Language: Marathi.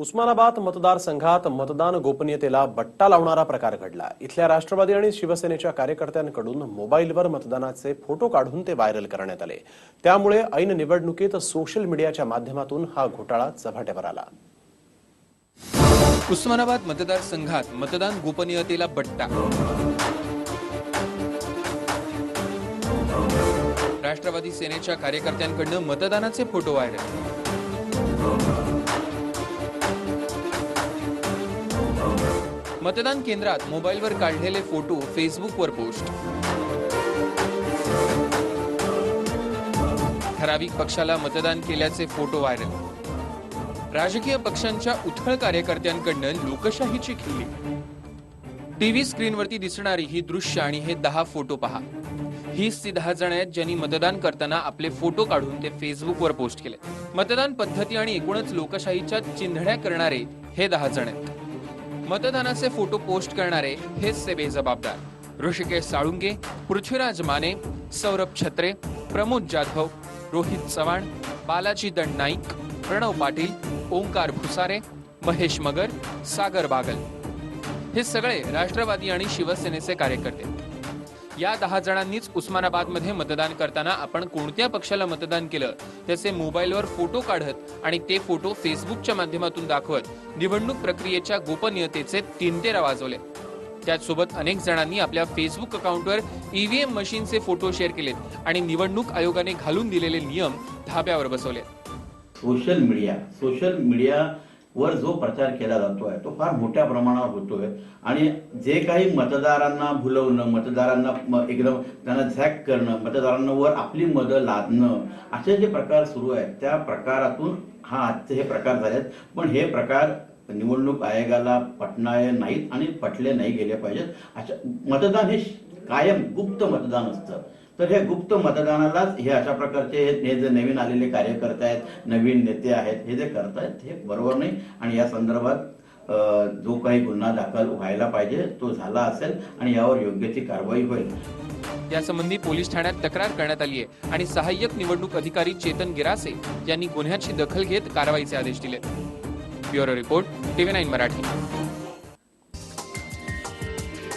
उस्मानाबाद मतदारसंघात मतदान गोपनीयतेला बट्टा लावणारा प्रकार घडला. इथल्या राष्ट्रवादी आणि शिवसेनेच्या कार्यकर्त्यांकडून मोबाईलवर मतदानाचे फोटो काढून ते व्हायरल करण्यात आले. त्यामुळे ऐन निवडणुकीत सोशल मीडियाच्या माध्यमातून हा घोटाळा चव्हाट्यावर आला. उस्मानाबाद मतदारसंघात मतदान गोपनीयतेला बट्टा. राष्ट्रवादी सेनेच्या कार्यकर्त्यांकडनं मतदानाचे फोटो व्हायरल. मतदान केंद्रात मोबाईलवर काढलेले फोटो फेसबुकवर पोस्ट. ठराविक पक्षाला मतदान केल्याचे फोटो व्हायरल. राजकीय पक्षांच्या उथळ कार्यकर्त्यांकडनं लोकशाहीची खिल्ली. टीव्ही स्क्रीनवरती दिसणारी ही दृश्य आणि हे दहा फोटो पहा. हीच ती दहा जण आहेत ज्यांनी मतदान करताना आपले फोटो काढून ते फेसबुकवर पोस्ट केले मतदान पद्धती आणि एकूणच लोकशाहीच्या चिंधड्या करणारे हे दहा जण आहेत. मतदानाचे फोटो पोस्ट करणारे हेच ते बेजबाबदार. ऋषिकेश साळुंगे पृथ्वीराज माने सौरभ छत्रे प्रमोद जाधव रोहित चव्हाण बालाजी दंड नाईक प्रणव पाटील ओंकार भुसारे महेश मगर सागर बागल. हे सगळे राष्ट्रवादी आणि शिवसेनेचे कार्यकर्ते. या दहा जणांनीच उस्मानाबादमध्ये मतदान करताना आपण कोणत्या पक्षाला मतदान केलं त्याचे मोबाईलवर फोटो काढत आणि ते फोटो फेसबुकच्या माध्यमातून दाखवत निवडणूक प्रक्रियेच्या गोपनीयतेचे तीनतेरा वाजवले. त्याचसोबत अनेक जणांनी आपल्या फेसबुक अकाउंटवर ईव्हीएम मशीनचे फोटो शेअर केलेत आणि निवडणूक आयोगाने घालून दिलेले नियम धाब्यावर बसवले. सोशल मीडिया सोशल मीडिया वर जो प्रचार केला जातोय तो फार मोठ्या प्रमाणावर होतोय. आणि जे काही मतदारांना भुलवणं मतदारांना एकदम त्यांना झॅक करणं मतदारांना वर आपली मदं लादणं असे जे प्रकार सुरू आहेत त्या प्रकारातून हा आजचे हे प्रकार झालेत. पण हे प्रकार निवडणूक आयोगाला पटणारे नाहीत आणि पटले नाही गेले पाहिजेत. अशा मतदान हे कायम गुप्त मतदान असतं. तर हे गुप्त मतदानालाच हे अशा प्रकारचे हे जे नवीन आलेले कार्यकर्ते आहेत नवीन नेते आहेत हे जे करतायत हे बरोबर नाही. आणि या संदर्भात जो काही गुन्हा दाखल व्हायला पाहिजे तो झाला असेल आणि यावर योग्य ती कारवाई होईल. यासंबंधी पोलीस ठाण्यात तक्रार करण्यात आली आहे आणि सहाय्यक निवडणूक अधिकारी चेतन गिरासे यांनी गुन्ह्याची दखल घेत कारवाईचे आदेश दिले. Bureau report TV nine Marathi.